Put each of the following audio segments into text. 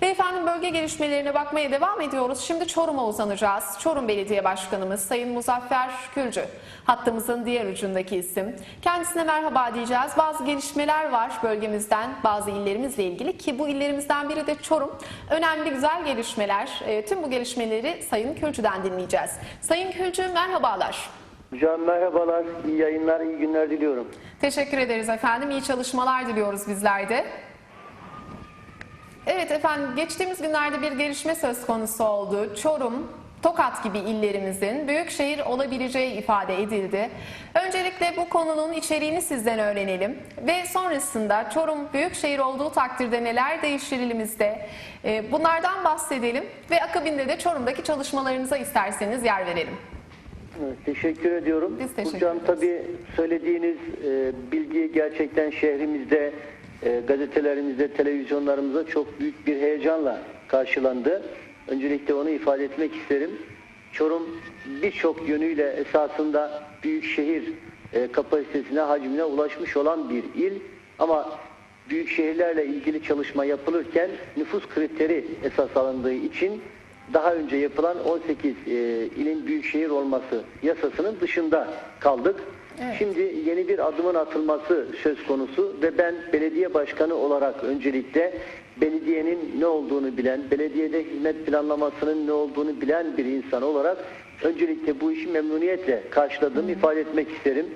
Beyefendi bölge gelişmelerine bakmaya devam ediyoruz. Şimdi Çorum'a uzanacağız. Çorum Belediye Başkanımız Sayın Muzaffer Külcü. Hattımızın diğer ucundaki isim. Kendisine merhaba diyeceğiz. Bazı gelişmeler var bölgemizden, bazı illerimizle ilgili ki bu illerimizden biri de Çorum. Önemli güzel gelişmeler. E, tüm bu gelişmeleri Sayın Külcü'den dinleyeceğiz. Sayın Külcü merhabalar. Hocam merhabalar, iyi yayınlar, iyi günler diliyorum. Teşekkür ederiz efendim. İyi çalışmalar diliyoruz bizler de. Evet efendim geçtiğimiz günlerde bir gelişme söz konusu oldu. Çorum, Tokat gibi illerimizin büyük şehir olabileceği ifade edildi. Öncelikle bu konunun içeriğini sizden öğrenelim ve sonrasında Çorum büyük şehir olduğu takdirde neler değişir ilimizde Ee, bunlardan bahsedelim ve akabinde de Çorum'daki çalışmalarınıza isterseniz yer verelim. Evet, teşekkür ediyorum. Biz teşekkür Hocam tabii söylediğiniz e, bilgi gerçekten şehrimizde, e, gazetelerimizde, televizyonlarımızda çok büyük bir heyecanla karşılandı. Öncelikle onu ifade etmek isterim. Çorum birçok yönüyle esasında büyük şehir e, kapasitesine, hacmine ulaşmış olan bir il. Ama büyük şehirlerle ilgili çalışma yapılırken nüfus kriteri esas alındığı için daha önce yapılan 18 e, ilin büyükşehir olması yasasının dışında kaldık. Şimdi yeni bir adımın atılması söz konusu ve ben belediye başkanı olarak öncelikle belediyenin ne olduğunu bilen, belediyede hizmet planlamasının ne olduğunu bilen bir insan olarak öncelikle bu işi memnuniyetle karşıladığımı ifade etmek isterim.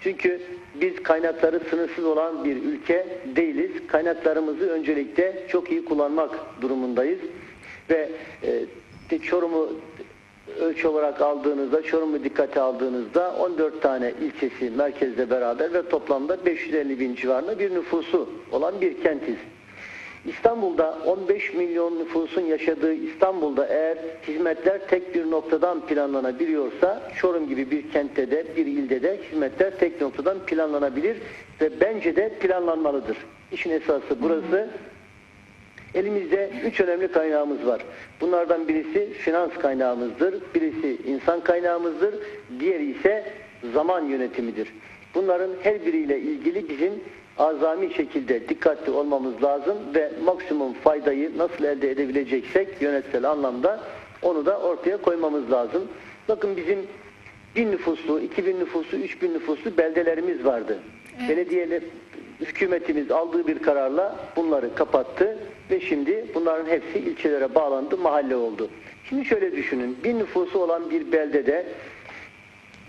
Çünkü biz kaynakları sınırsız olan bir ülke değiliz. Kaynaklarımızı öncelikle çok iyi kullanmak durumundayız. Ve e, Çorum'u ölçü olarak aldığınızda, Çorum'u dikkate aldığınızda 14 tane ilçesi merkezle beraber ve toplamda 550 bin civarında bir nüfusu olan bir kentiz. İstanbul'da 15 milyon nüfusun yaşadığı İstanbul'da eğer hizmetler tek bir noktadan planlanabiliyorsa Çorum gibi bir kentte de bir ilde de hizmetler tek noktadan planlanabilir ve bence de planlanmalıdır. İşin esası burası. Elimizde üç önemli kaynağımız var. Bunlardan birisi finans kaynağımızdır, birisi insan kaynağımızdır, diğeri ise zaman yönetimidir. Bunların her biriyle ilgili bizim azami şekilde dikkatli olmamız lazım ve maksimum faydayı nasıl elde edebileceksek yönetsel anlamda onu da ortaya koymamız lazım. Bakın bizim bin nüfuslu, 2000 nüfuslu, 3000 nüfuslu beldelerimiz vardı. Belediyeler, hükümetimiz aldığı bir kararla bunları kapattı ve şimdi bunların hepsi ilçelere bağlandı, mahalle oldu. Şimdi şöyle düşünün, bin nüfusu olan bir beldede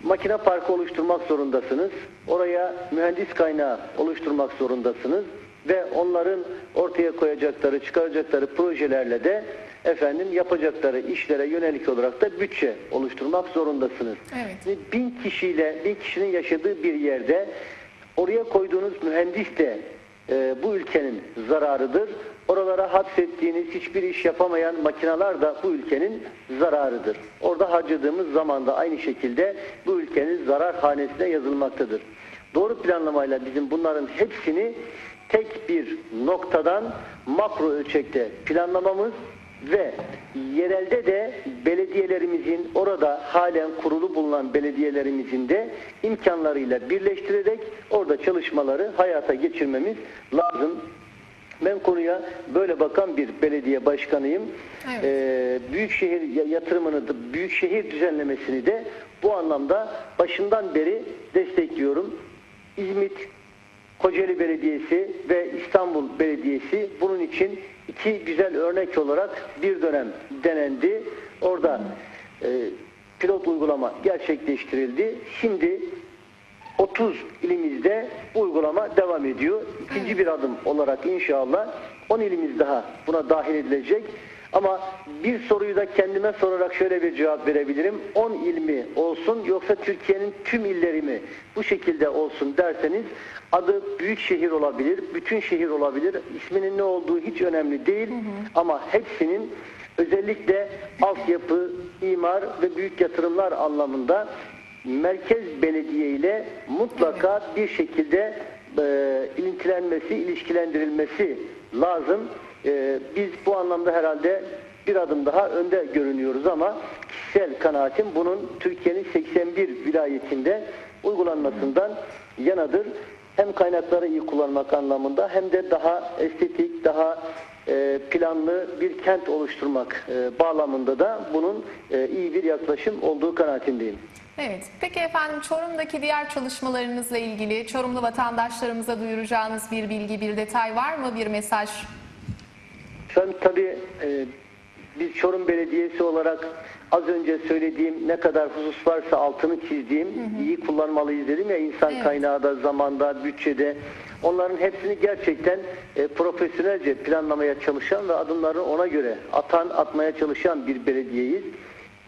makine parkı oluşturmak zorundasınız. Oraya mühendis kaynağı oluşturmak zorundasınız ve onların ortaya koyacakları, çıkaracakları projelerle de efendim yapacakları işlere yönelik olarak da bütçe oluşturmak zorundasınız. Evet. Ve bin kişiyle, bin kişinin yaşadığı bir yerde oraya koyduğunuz mühendis de e, bu ülkenin zararıdır. Oralara hapsettiğiniz hiçbir iş yapamayan makineler da bu ülkenin zararıdır. Orada harcadığımız zaman da aynı şekilde bu ülkenin zarar hanesine yazılmaktadır. Doğru planlamayla bizim bunların hepsini tek bir noktadan makro ölçekte planlamamız ve yerelde de belediyelerimizin orada halen kurulu bulunan belediyelerimizin de imkanlarıyla birleştirerek orada çalışmaları hayata geçirmemiz lazım. Ben konuya böyle bakan bir belediye başkanıyım. Evet. Ee, büyükşehir ya- yatırımını da büyükşehir düzenlemesini de bu anlamda başından beri destekliyorum. İzmit Kocaeli Belediyesi ve İstanbul Belediyesi bunun için iki güzel örnek olarak bir dönem denendi. Orada e, pilot uygulama gerçekleştirildi. Şimdi 30 ilimizde uygulama devam ediyor. İkinci bir adım olarak inşallah 10 ilimiz daha buna dahil edilecek. Ama bir soruyu da kendime sorarak şöyle bir cevap verebilirim. 10 il mi olsun yoksa Türkiye'nin tüm illeri mi bu şekilde olsun derseniz adı büyük şehir olabilir, bütün şehir olabilir. İsminin ne olduğu hiç önemli değil. Ama hepsinin özellikle altyapı, imar ve büyük yatırımlar anlamında merkez belediye ile mutlaka bir şekilde e, ilintilenmesi, ilişkilendirilmesi lazım. E, biz bu anlamda herhalde bir adım daha önde görünüyoruz ama kişisel kanaatim bunun Türkiye'nin 81 vilayetinde uygulanmasından yanadır. Hem kaynakları iyi kullanmak anlamında hem de daha estetik, daha e, planlı bir kent oluşturmak e, bağlamında da bunun e, iyi bir yaklaşım olduğu kanaatindeyim. Evet. Peki efendim Çorum'daki diğer çalışmalarınızla ilgili Çorumlu vatandaşlarımıza duyuracağınız bir bilgi, bir detay var mı? Bir mesaj? Efendim tabii e, biz Çorum Belediyesi olarak az önce söylediğim ne kadar husus varsa altını çizdiğim iyi kullanmalıyız dedim ya insan Evet. kaynağı da zamanda bütçede onların hepsini gerçekten e, profesyonelce planlamaya çalışan ve adımlarını ona göre atan atmaya çalışan bir belediyeyiz.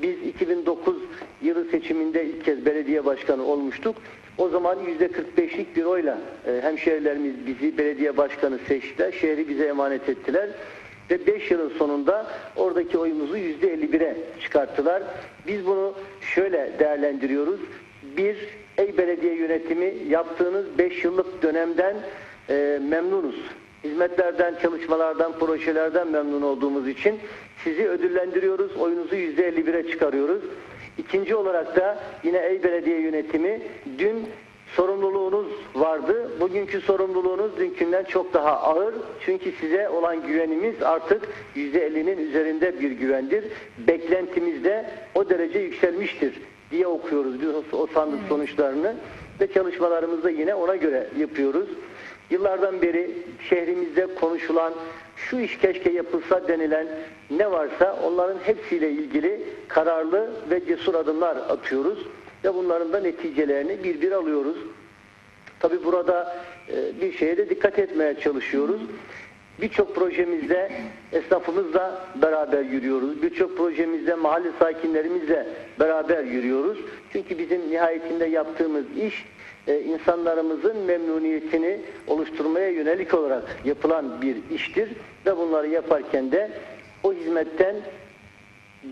Biz 2009 yılı seçiminde ilk kez belediye başkanı olmuştuk. O zaman %45'lik bir oyla e, hemşehrilerimiz bizi belediye başkanı seçtiler. Şehri bize emanet ettiler. Ve 5 yılın sonunda oradaki oyumuzu %51'e çıkarttılar. Biz bunu şöyle değerlendiriyoruz. Bir, ey belediye yönetimi yaptığınız 5 yıllık dönemden e, memnunuz. Hizmetlerden, çalışmalardan, projelerden memnun olduğumuz için sizi ödüllendiriyoruz. Oyunuzu %51'e çıkarıyoruz. İkinci olarak da yine ey belediye yönetimi dün sorumluluğunuz vardı. Bugünkü sorumluluğunuz dünkünden çok daha ağır. Çünkü size olan güvenimiz artık %50'nin üzerinde bir güvendir. Beklentimiz de o derece yükselmiştir diye okuyoruz biz o, o sandık sonuçlarını ve çalışmalarımızı da yine ona göre yapıyoruz. Yıllardan beri şehrimizde konuşulan şu iş keşke yapılsa denilen ne varsa onların hepsiyle ilgili kararlı ve cesur adımlar atıyoruz ve bunların da neticelerini bir bir alıyoruz. Tabi burada e, bir şeye de dikkat etmeye çalışıyoruz. Birçok projemizde esnafımızla beraber yürüyoruz. Birçok projemizde mahalle sakinlerimizle beraber yürüyoruz. Çünkü bizim nihayetinde yaptığımız iş e, insanlarımızın memnuniyetini oluşturmaya yönelik olarak yapılan bir iştir. Ve bunları yaparken de o hizmetten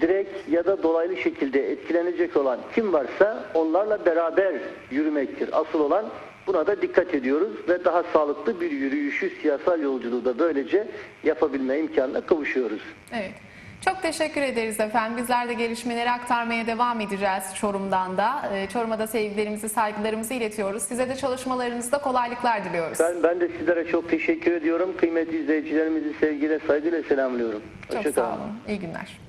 direkt ya da dolaylı şekilde etkilenecek olan kim varsa onlarla beraber yürümektir. Asıl olan buna da dikkat ediyoruz ve daha sağlıklı bir yürüyüşü, siyasal yolculuğu da böylece yapabilme imkanına kavuşuyoruz. Evet. Çok teşekkür ederiz efendim. Bizler de gelişmeleri aktarmaya devam edeceğiz Çorum'dan da. Ee, Çorum'a da sevgilerimizi, saygılarımızı iletiyoruz. Size de çalışmalarınızda kolaylıklar diliyoruz. Ben, ben de sizlere çok teşekkür ediyorum. Kıymetli izleyicilerimizi sevgiyle, saygıyla selamlıyorum. Çok Hoşça sağ olun. İyi günler.